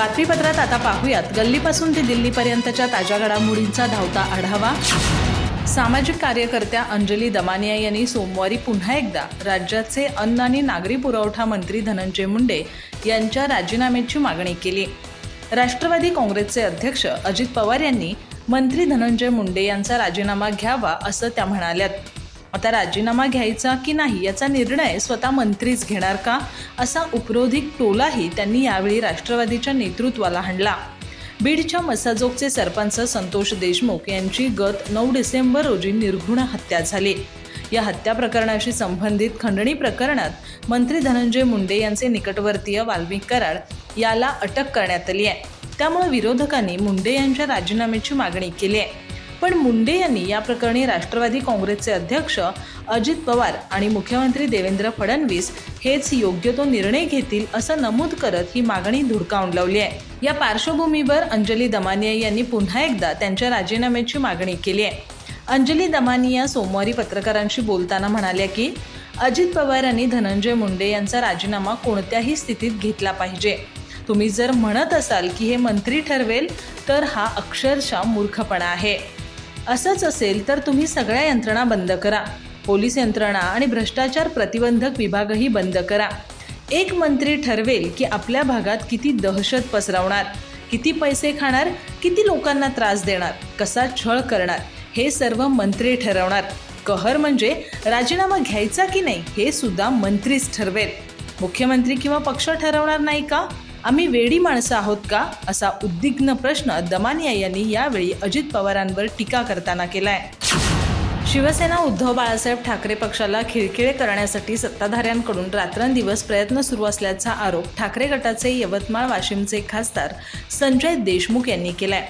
बातमीपत्रात आता पाहूयात. गल्लीपासून ते दिल्लीपर्यंतच्या ताज्या घडामोडींचा धावता आढावा. सामाजिक कार्यकर्त्या अंजली दमानिया यांनी सोमवारी पुन्हा एकदा राज्याचे अन्न आणि नागरी पुरवठा मंत्री धनंजय मुंडे यांच्या राजीनाम्याची मागणी केली. राष्ट्रवादी काँग्रेसचे अध्यक्ष अजित पवार यांनी मंत्री धनंजय मुंडे यांचा राजीनामा घ्यावा असं त्या म्हणाल्यात. आता राजीनामा घ्यायचा की नाही याचा निर्णय स्वतः मंत्रीच घेणार का? असा उपरोधिक टोलाही त्यांनी यावेळी राष्ट्रवादीच्या नेतृत्वाला हाणला. बीडच्या मसाजोगचे सरपंच संतोष देशमुख यांची गत नऊ डिसेंबर रोजी निर्घुण हत्या झाली. या हत्या प्रकरणाशी संबंधित खंडणी प्रकरणात मंत्री धनंजय मुंडे यांचे निकटवर्तीय वाल्मिक कराड याला अटक करण्यात आली आहे. त्यामुळे विरोधकांनी मुंडे यांच्या राजीनाम्याची मागणी केली आहे. पण मुंडे यांनी या प्रकरणी राष्ट्रवादी काँग्रेसचे अध्यक्ष अजित पवार आणि मुख्यमंत्री देवेंद्र फडणवीस हेच योग्य तो निर्णय घेतील असं नमूद करत ही मागणी धुडकावून लावली आहे. या पार्श्वभूमीवर अंजली दमानिया यांनी पुन्हा एकदा त्यांच्या राजीनाम्याची मागणी केली आहे. अंजली दमानिया सोमवारी पत्रकारांशी बोलताना म्हणाल्या की अजित पवार यांनी धनंजय मुंडे यांचा राजीनामा कोणत्याही स्थितीत घेतला पाहिजे. तुम्ही जर म्हणत असाल की हे मंत्री ठरवेल तर हा अक्षरशः मूर्खपणा आहे. असंच असेल तर तुम्ही सगळ्या यंत्रणा बंद करा. पोलीस यंत्रणा आणि भ्रष्टाचार प्रतिबंधक विभागही बंद करा. एक मंत्री ठरवेल की आपल्या भागात किती दहशत पसरवणार किती पैसे खाणार किती लोकांना त्रास देणार कसा छळ करणार हे सर्व मंत्री ठरवणार. कहर म्हणजे राजीनामा घ्यायचा की नाही हे सुद्धा मंत्रीच ठरवेल. मुख्यमंत्री किंवा पक्ष ठरवणार नाही का? आम्ही वेडी माणसं आहोत का? असा उद्विग्न प्रश्न दमानिया यांनी यावेळी अजित पवारांवर टीका करताना केलाय. शिवसेना उद्धव बाळासाहेब ठाकरे पक्षाला खिळखिळे करण्यासाठी सत्ताधाऱ्यांकडून रात्रंदिवस प्रयत्न सुरू असल्याचा आरोप ठाकरे गटाचे यवतमाळ वाशिमचे खासदार संजय देशमुख यांनी केलाय.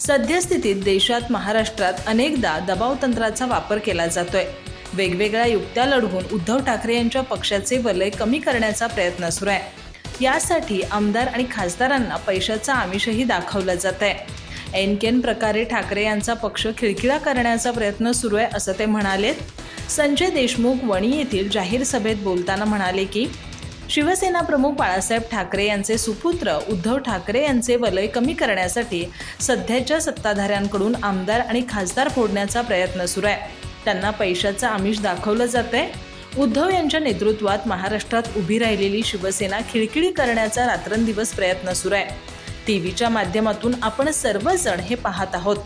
सद्यस्थितीत देशात महाराष्ट्रात अनेकदा दबाव तंत्राचा वापर केला जातोय. वेगवेगळ्या युक्त्या लढवून उद्धव ठाकरे यांच्या पक्षाचे वलय कमी करण्याचा प्रयत्न सुरू आहे. यासाठी आमदार आणि खासदारांना पैशाचा आमिषही दाखवलं जात आहे एन के एन प्रकारे ठाकरे यांचा पक्ष खिळखिळा करण्याचा प्रयत्न सुरू आहे असं ते म्हणाले संजय देशमुख वणी येथील जाहीर सभेत बोलताना म्हणाले की शिवसेना प्रमुख बाळासाहेब ठाकरे यांचे सुपुत्र उद्धव ठाकरे यांचे वलय कमी करण्यासाठी सध्याच्या सत्ताधाऱ्यांकडून आमदार आणि खासदार फोडण्याचा प्रयत्न सुरू आहे. त्यांना पैशाचं आमिष दाखवलं जात आहे उद्धव यांच्या नेतृत्वात महाराष्ट्रात उभी राहिलेली शिवसेना खिळखिळी करण्याचा रात्रंदिवस प्रयत्न सुरू आहे. टी व्हीच्या माध्यमातून आपण सर्वजण हे पाहत आहोत.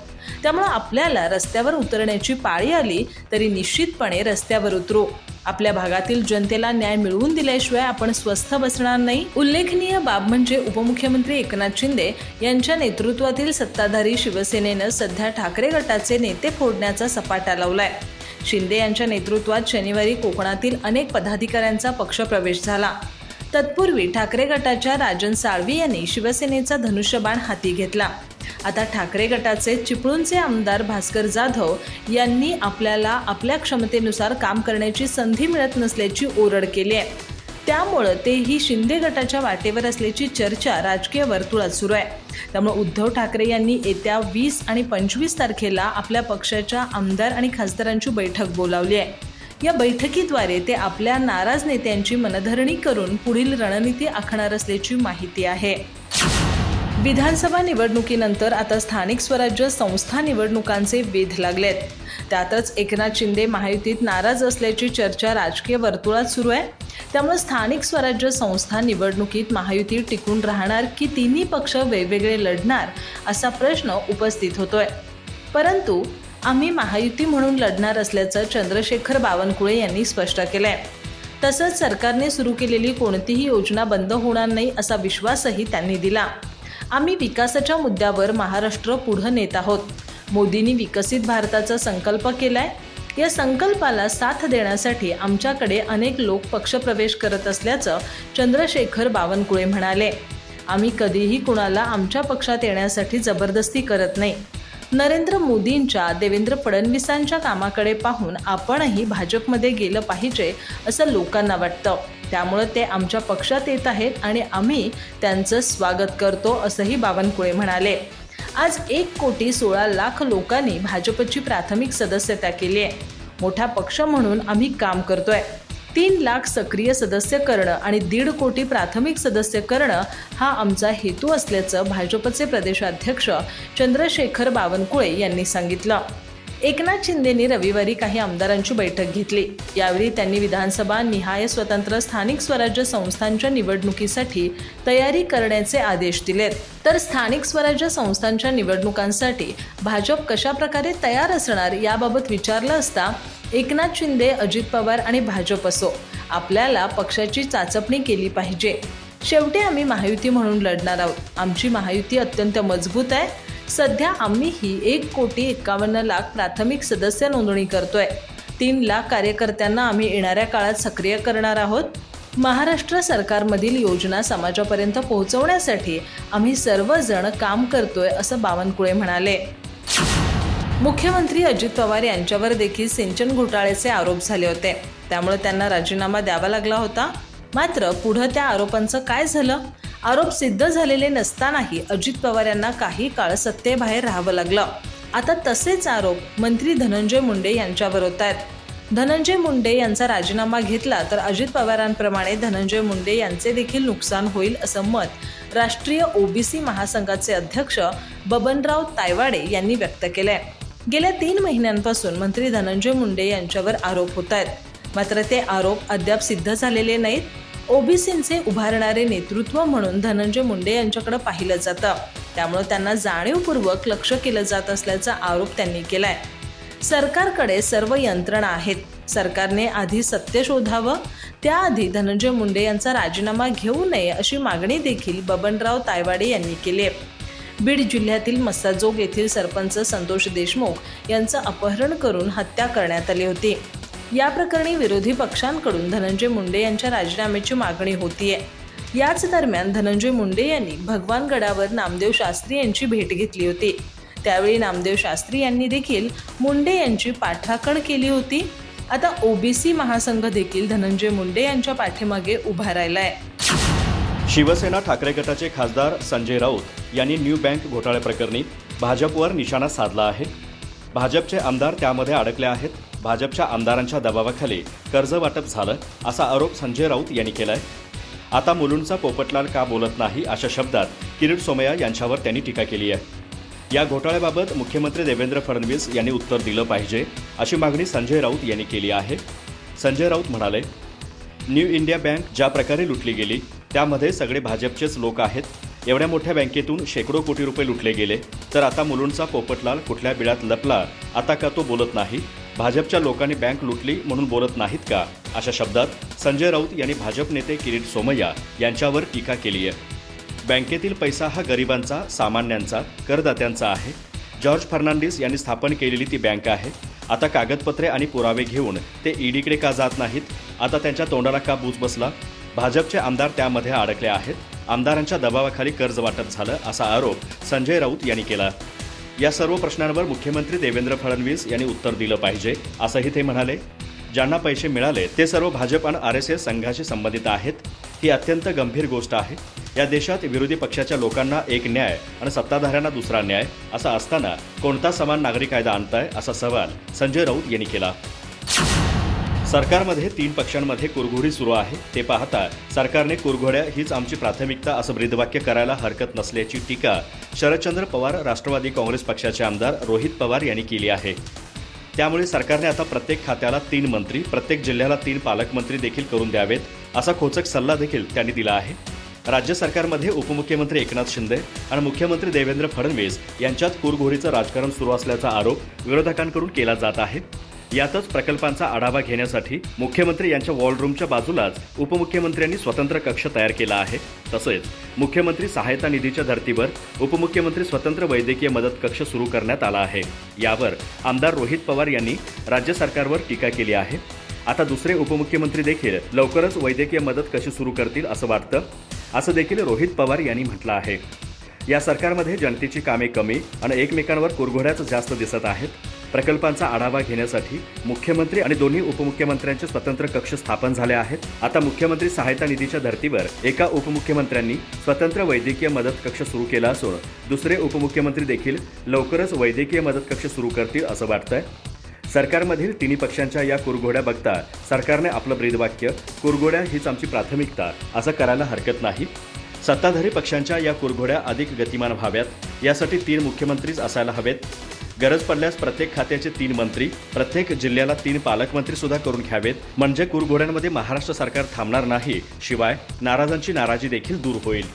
त्यामुळं आपल्याला रस्त्यावर उतरण्याची पाळी आली तरी निश्चितपणे रस्त्यावर उतरू. आपल्या भागातील जनतेला न्याय मिळवून दिल्याशिवाय आपण स्वस्थ बसणार नाही. उल्लेखनीय बाब म्हणजे उपमुख्यमंत्री एकनाथ शिंदे यांच्या नेतृत्वातील सत्ताधारी शिवसेनेनं सध्या ठाकरे गटाचे नेते फोडण्याचा सपाटा लावलाय. शिंदे यांच्या नेतृत्वात शनिवारी कोकणातील अनेक पदाधिकाऱ्यांचा पक्षप्रवेश झाला. तत्पूर्वी ठाकरे गटाच्या राजन साळवी यांनी शिवसेनेचा धनुष्यबाण हाती घेतला. आता ठाकरे गटाचे चिपळूणचे आमदार भास्कर जाधव यांनी आपल्याला आपल्या क्षमतेनुसार काम करण्याची संधी मिळत नसल्याची ओरड केली आहे. त्यामुळं तेही शिंदे गटाच्या वाटेवर असल्याची चर्चा राजकीय वर्तुळात सुरू आहे. त्यामुळे उद्धव ठाकरे यांनी येत्या वीस आणि पंचवीस तारखेला आपल्या पक्षाच्या आमदार आणि खासदारांची बैठक बोलावली आहे. या बैठकीद्वारे ते आपल्या नाराज नेत्यांची मनधरणी करून पुढील रणनीती आखणार असल्याची माहिती आहे. विधानसभा निवडणुकीनंतर आता स्थानिक स्वराज्य संस्था निवडणुकांचे वेध लागलेत. त्यातच एकनाथ शिंदे महायुतीत नाराज असल्याची चर्चा राजकीय वर्तुळात सुरू आहे. त्यामुळे स्थानिक स्वराज्य संस्था निवडणुकीत महायुती टिकून राहणार की तिन्ही पक्ष वेगवेगळे लढणार असा प्रश्न उपस्थित होतोय. परंतु आम्ही महायुती म्हणून लढणार असल्याचं चंद्रशेखर बावनकुळे यांनी स्पष्ट केलं आहे तसंच सरकारने सुरू केलेली कोणतीही योजना बंद होणार नाही असा विश्वासही त्यांनी दिला. आम्ही विकासाच्या मुद्द्यावर महाराष्ट्र पुढं नेत आहोत. मोदींनी विकसित भारताचा संकल्प केलाय. या संकल्पाला साथ देण्यासाठी आमच्याकडे अनेक लोक पक्षप्रवेश करत असल्याचं चंद्रशेखर बावनकुळे म्हणाले. आम्ही कधीही कुणाला आमच्या पक्षात येण्यासाठी जबरदस्ती करत नाही. नरेंद्र मोदींच्या देवेंद्र फडणवीसांच्या कामाकडे पाहून आपणही भाजपमध्ये गेलं पाहिजे असं लोकांना वाटतं. त्यामुळं ते आमच्या पक्षात येत आहेत आणि आम्ही त्यांचं स्वागत करतो असंही बावनकुळे म्हणाले. आज एक कोटी सोळा लाख लोकांनी भाजपची प्राथमिक सदस्यता केली आहे. मोठा पक्ष म्हणून आम्ही काम करतोय. तीन लाख सक्रिय सदस्य करणं आणि दीड कोटी प्राथमिक सदस्य करणं हा आमचा हेतू असल्याचं भाजपचे प्रदेशाध्यक्ष चंद्रशेखर बावनकुळे यांनी सांगितलं. एकनाथ शिंदेनी रविवारी काही आमदारांची बैठक घेतली. यावेळी त्यांनी विधानसभा निहाय स्वतंत्र स्थानिक स्वराज्य संस्थांच्या निवडणुकीसाठी तयारी करण्याचे आदेश दिलेत. तर स्थानिक स्वराज्य संस्थांच्या निवडणुकांसाठी भाजप कशाप्रकारे तयार असणार याबाबत विचारलं असता एकनाथ शिंदे अजित पवार आणि भाजप असो. आपल्याला पक्षाची चाचपणी केली पाहिजे. शेवटी आम्ही महायुती म्हणून लढणार आहोत. आमची महायुती अत्यंत मजबूत आहे. सध्या आम्हीही एक कोटी एकावन्न लाख प्राथमिक सदस्य नोंदणी करतोय. तीन लाख कार्यकर्त्यांना आम्ही येणाऱ्या काळात सक्रिय करणार आहोत. महाराष्ट्र सरकारमधील योजना समाजापर्यंत पोहोचवण्यासाठी आम्ही सर्वजण काम करतोय असं बावनकुळे म्हणाले. मुख्यमंत्री अजित पवार यांच्यावर देखील सिंचन घोटाळ्याचे आरोप झाले होते. त्यामुळे त्यांना राजीनामा द्यावा लागला होता. मात्र पुढं त्या आरोपांचं काय झालं? आरोप सिद्ध झालेले नसतानाही अजित पवार यांना काही काळ सत्तेबाहेर राहावं लागलं. आता तसेच आरोप मंत्री धनंजय मुंडे यांच्यावर होत आहेत. धनंजय मुंडे यांचा राजीनामा घेतला तर अजित पवारांप्रमाणे धनंजय मुंडे यांचे देखील नुकसान होईल असं मत राष्ट्रीय ओबीसी महासंघाचे अध्यक्ष बबनराव तायवाडे यांनी व्यक्त केलंय. गेल्या तीन महिन्यांपासून मंत्री धनंजय मुंडे यांच्यावर आरोप होत आहेत. मात्र ते आरोप अद्याप सिद्ध झालेले नाहीत. ओबीसींचे उभारणारे नेतृत्व म्हणून धनंजय मुंडे यांच्याकडे पाहिलं जातं. त्यामुळे त्यांना जाणीवपूर्वक लक्ष केलं जात असल्याचा आरोप त्यांनी केलाय. सरकारकडे सर्व यंत्रणा आहेत. सरकारने आधी सत्य शोधावं त्याआधी धनंजय मुंडे यांचा राजीनामा घेऊ नये अशी मागणी देखील बबनराव तायवाडे यांनी केली आहे बीड जिल्ह्यातील मस्साजोग येथील सरपंच संतोष देशमुख यांचं अपहरण करून हत्या करण्यात आली होती. या प्रकरणी विरोधी पक्षांकडून धनंजय मुंडे यांच्या राजीनाम्याची मागणी होतीये. याच दरम्यान धनंजय मुंडे यांनी भगवानगडावर नामदेव शास्त्री यांची भेट घेतली होती. त्यावेळी नामदेव शास्त्री यांनी देखील मुंडे यांची पाठराखण केली होती. आता ओबीसी महासंघ देखील धनंजय मुंडे यांच्या पाठीमागे उभा राहिलाय. शिवसेना ठाकरे गटाचे खासदार संजय राऊत यांनी न्यू बँक घोटाळ्याप्रकरणी भाजपवर निशाणा साधला आहे. भाजपचे आमदार त्यामध्ये अडकले आहेत. भाजपच्या आमदारांच्या दबावाखाली कर्ज वाटप झालं असा आरोप संजय राऊत यांनी केलाय. आता मुलुंडचा पोपटलाल का बोलत नाही अशा शब्दात किरीट सोमय्या यांच्यावर त्यांनी टीका केली आहे. या घोटाळ्याबाबत मुख्यमंत्री देवेंद्र फडणवीस यांनी उत्तर दिलं पाहिजे अशी मागणी संजय राऊत यांनी केली आहे. संजय राऊत म्हणाले न्यू इंडिया बँक ज्या प्रकारे लुटली गेली त्यामध्ये सगळे भाजपचेच लोक आहेत. एवढ्या मोठ्या बँकेतून शेकडो कोटी रुपये लुटले गेले. तर आता मुलुंडचा पोपटलाल कुठल्या बिळात लपला आता का तो बोलत नाही? भाजपच्या लोकांनी बँक लुटली म्हणून बोलत नाहीत का? अशा शब्दात संजय राऊत यांनी भाजप नेते किरीट सोमय्या यांच्यावर टीका केली आहे. बँकेतील पैसा हा गरिबांचा सामान्यांचा करदात्यांचा आहे. जॉर्ज फर्नांडिस यांनी स्थापन केलेली ती बँक आहे. आता कागदपत्रे आणि पुरावे घेऊन ते ईडीकडे का जात नाहीत? आता त्यांच्या तोंडाला का बूज बसला? भाजपचे आमदार त्यामध्ये अडकले आहेत. आमदारांच्या दबावाखाली कर्ज वाटप झालं असा आरोप संजय राऊत यांनी केला. या सर्व प्रश्नांवर मुख्यमंत्री देवेंद्र फडणवीस यांनी उत्तर दिलं पाहिजे असंही ते म्हणाले. ज्यांना पैसे मिळाले ते सर्व भाजप आणि आर एस एस संघाशी संबंधित आहेत. ही अत्यंत गंभीर गोष्ट आहे. या देशात विरोधी पक्षाच्या लोकांना एक न्याय आणि सत्ताधाऱ्यांना दुसरा न्याय असा असताना कोणता समान नागरी कायदा आणताय असा सवाल संजय राऊत यांनी केला. सरकारमध्ये तीन पक्षांमध्ये कुरघोडी सुरू आहे. ते पाहता सरकारने कुरघोड्या हीच आमची प्राथमिकता असं ब्रीदवाक्य करायला हरकत नसल्याची टीका शरदचंद्र पवार राष्ट्रवादी काँग्रेस पक्षाचे आमदार रोहित पवार यांनी केली आहे. त्यामुळे सरकारने आता प्रत्येक खात्याला तीन मंत्री प्रत्येक जिल्ह्याला तीन पालकमंत्री देखील करून द्यावेत असा खोचक सल्ला देखील त्यांनी दिला आहे. राज्य सरकारमध्ये उपमुख्यमंत्री एकनाथ शिंदे आणि मुख्यमंत्री देवेंद्र फडणवीस यांच्यात कुरघोडीचं राजकारण सुरू असल्याचा आरोप विरोधकांकडून केला जात आहे. यातच प्रकल्पांचा आढावा घेण्यासाठी मुख्यमंत्री यांच्या वॉलरूमच्या बाजूलाच उपमुख्यमंत्र्यांनी स्वतंत्र कक्ष तयार केला आहे. तसेच मुख्यमंत्री सहायता निधीच्या धर्तीवर उपमुख्यमंत्री स्वतंत्र वैद्यकीय मदत कक्ष सुरू करण्यात आला आहे. यावर आमदार रोहित पवार यांनी राज्य सरकारवर टीका केली आहे. आता दुसरे उपमुख्यमंत्री देखील लवकरच वैद्यकीय मदत कशी सुरू करतील असं वाटतं? असं देखील रोहित पवार यांनी म्हटलं आहे. या सरकारमध्ये जनतेची कामे कमी आणि एकमेकांवर कुरघोड्याच जास्त दिसत आहेत. प्रकल्पांचा आढावा घेण्यासाठी मुख्यमंत्री आणि दोन्ही उपमुख्यमंत्र्यांचे स्वतंत्र कक्ष स्थापन झाले आहेत. आता मुख्यमंत्री सहायता निधीच्या धर्तीवर एका उपमुख्यमंत्र्यांनी स्वतंत्र वैद्यकीय मदत कक्ष सुरू केला असून दुसरे उपमुख्यमंत्री देखील लवकरच वैद्यकीय मदत कक्ष सुरू करतील असं वाटतंय. सरकारमधील तिन्ही पक्षांच्या या कुरघोड्या बघता सरकारने आपलं ब्रीदवाक्य कुरघोड्या हीच आमची प्राथमिकता असं करायला हरकत नाही. सत्ताधारी पक्षांच्या या कुरघोड्या अधिक गतिमान व्हाव्यात. यासाठी तीन मुख्यमंत्रीच असायला हवेत. गरज पडल्यास प्रत्येक खात्याचे तीन मंत्री प्रत्येक जिल्ह्याला तीन पालकमंत्री सुद्धा करून घ्यावेत. म्हणजे कुरघोड्यांमध्ये महाराष्ट्र सरकार थांबणार नाही. शिवाय नाराजांची नाराजी देखील दूर होईल.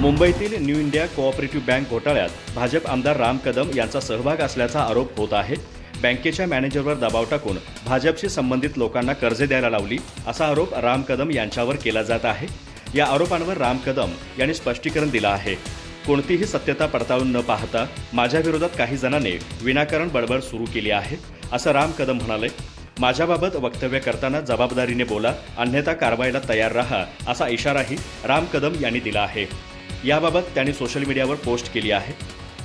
मुंबईतील न्यू इंडिया कोऑपरेटिव्ह बँक घोटाळ्यात भाजप आमदार राम कदम यांचा सहभाग असल्याचा आरोप होत आहे. बँकेच्या मॅनेजरवर दबाव टाकून भाजपशी संबंधित लोकांना कर्जे द्यायला लावली असा आरोप राम कदम यांच्यावर केला जात आहे. या आरोपांवर राम कदम यांनी स्पष्टीकरण दिलं आहे. कोणतीही सत्यता पडताळून न पाहता माझ्या विरोधात काही जणांनी विनाकारण बडबड सुरू केली आहे असं राम कदम म्हणाले. माझ्याबाबत वक्तव्य करताना जबाबदारीने बोला अन्यथा कारवाईला तयार राहा असा इशाराही राम कदम यांनी दिला आहे. याबाबत त्यांनी सोशल मीडियावर पोस्ट केली आहे.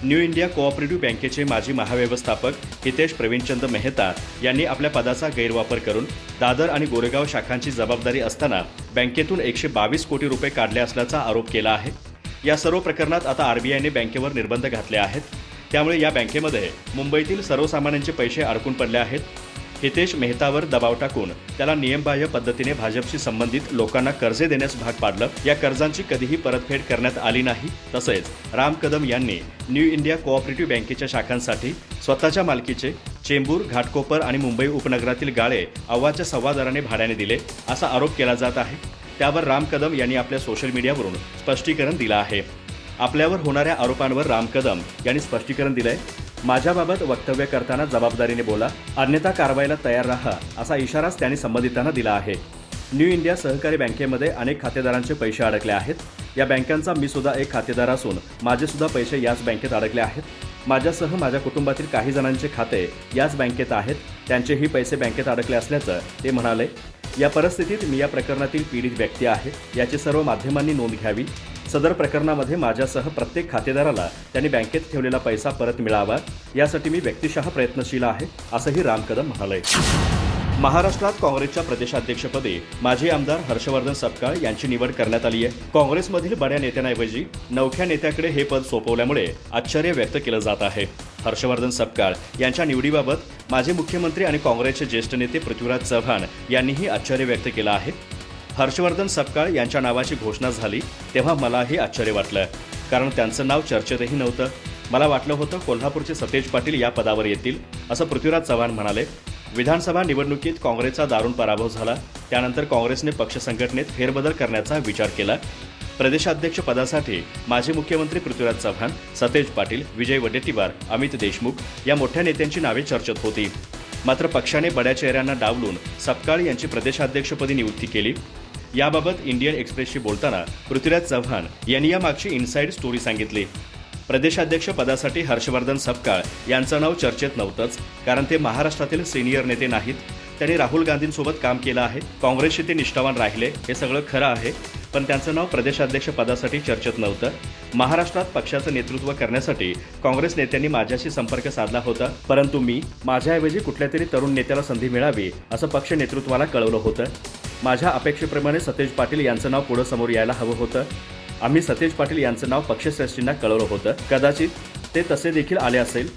न्यू इंडिया कोऑपरेटिव्ह बँकेचे माजी महाव्यवस्थापक हितेश प्रवीणचंद मेहता यांनी आपल्या पदाचा गैरवापर करून दादर आणि गोरेगाव शाखांची जबाबदारी असताना बँकेतून एकशे बावीस कोटी रुपये काढले असल्याचा आरोप केला आहे. या सर्व प्रकरणात आता आरबीआयने बँकेवर निर्बंध घातले आहेत. त्यामुळे या बँकेमध्ये मुंबईतील सर्वसामान्यांचे पैसे अडकून पडले आहेत. हितेश मेहतावर दबाव टाकून त्याला नियमबाह्य पद्धतीने भाजपशी संबंधित लोकांना कर्जे देण्यास भाग पाडलं. या कर्जांची कधीही परतफेड करण्यात आली नाही. तसेच राम कदम यांनी न्यू इंडिया कोऑपरेटिव्ह बँकेच्या शाखांसाठी स्वतःच्या मालकीचे चेंबूर घाटकोपर आणि मुंबई उपनगरातील गाळे अव्वाच्या सव्वा दराने भाड्याने दिले असा आरोप केला जात आहे. त्यावर राम कदम यांनी आपल्या सोशल मीडियावरून स्पष्टीकरण दिलं आहे. आपल्यावर होणाऱ्या आरोपांवर राम कदम यांनी स्पष्टीकरण दिलंय. माझ्याबाबत वक्तव्य करताना जबाबदारीने बोला. अन्यथा कारवाईला तयार राहा असा इशाराच त्यांनी संबंधितांना दिला आहे. न्यू इंडिया सहकारी बँकेमध्ये अनेक खातेदारांचे पैसे अडकले आहेत. या बँकांचा मी सुद्धा एक खातेदार असून माझे सुद्धा पैसे याच बँकेत अडकले आहेत. माझ्यासह माझ्या कुटुंबातील काही जणांचे खाते याच बँकेत आहेत. त्यांचेही पैसे बँकेत अडकले असल्याचं ते म्हणाले. या परिस्थितीत मी या प्रकरणातील पीडित व्यक्ती आहे. याची सर्व माध्यमांनी नोंद घ्यावी. सदर प्रकरणामध्ये माझ्यासह प्रत्येक खातेदाराला त्यांनी बँकेत ठेवलेला पैसा परत मिळावा. यासाठी मी व्यक्तिशः प्रयत्नशील आहे असंही राम कदम म्हणाले. महाराष्ट्रात काँग्रेसच्या प्रदेशाध्यक्षपदी माजी आमदार हर्षवर्धन सपकाळ यांची निवड करण्यात आली आहे. काँग्रेसमधील बड्या नेत्यांऐवजी नवख्या नेत्याकडे हे पद सोपवल्यामुळे आश्चर्य व्यक्त केलं जात आहे. हर्षवर्धन सपकाळ यांच्या निवडीबाबत माजी मुख्यमंत्री आणि काँग्रेसचे ज्येष्ठ नेते पृथ्वीराज चव्हाण यांनीही आश्चर्य व्यक्त केलं आहे. हर्षवर्धन सपकाळ यांच्या नावाची घोषणा झाली तेव्हा मलाही आश्चर्य वाटलं. कारण त्यांचं नाव चर्चेतही नव्हतं. मला वाटलं होतं कोल्हापूरचे सतेज पाटील या पदावर येतील असं पृथ्वीराज चव्हाण म्हणाले. विधानसभा निवडणुकीत काँग्रेसचा दारुण पराभव झाला. त्यानंतर काँग्रेसने पक्ष संघटनेत फेरबदल करण्याचा विचार केला. प्रदेशाध्यक्ष पदासाठी माजी मुख्यमंत्री पृथ्वीराज चव्हाण सतेज पाटील विजय वडेट्टीवार अमित देशमुख या मोठ्या नेत्यांची नावे चर्चेत होती. मात्र पक्षाने बड्या चेहऱ्यांना डावलून सपकाळ यांची प्रदेशाध्यक्षपदी नियुक्ती केली. याबाबत इंडियन एक्सप्रेसशी बोलताना पृथ्वीराज चव्हाण यांनी यामागची इनसाईड स्टोरी सांगितली. प्रदेशाध्यक्ष पदासाठी हर्षवर्धन सपकाळ यांचं नाव चर्चेत नव्हतंच कारण ते महाराष्ट्रातील सिनियर नेते नाहीत. त्यांनी राहुल गांधींसोबत काम केलं आहे. काँग्रेसशी ते निष्ठावान राहिले. हे सगळं खरं आहे पण त्यांचं नाव प्रदेशाध्यक्ष पदासाठी चर्चेत नव्हतं. महाराष्ट्रात पक्षाचं नेतृत्व करण्यासाठी काँग्रेस नेत्यांनी माझ्याशी संपर्क साधला होता. परंतु मी माझ्याऐवजी कुठल्या तरी तरुण नेत्याला संधी मिळावी असं पक्ष नेतृत्वाला कळवलं होतं. माझ्या अपेक्षेप्रमाणे सतेज पाटील यांचं नाव पुढं समोर यायला हवं होतं. आम्ही सतेज पाटील यांचं नाव पक्षश्रेष्ठींना कळवलं होतं. कदाचित ते तसे देखील आले असेल.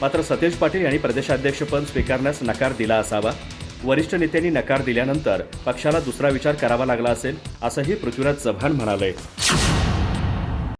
मात्र सतेज पाटील यांनी प्रदेशाध्यक्षपद स्वीकारण्यास नकार दिला असावा. वरिष्ठ नेत्यांनी नकार दिल्यानंतर पक्षाला दुसरा विचार करावा लागला असेल असंही पृथ्वीराज चव्हाण म्हणाले.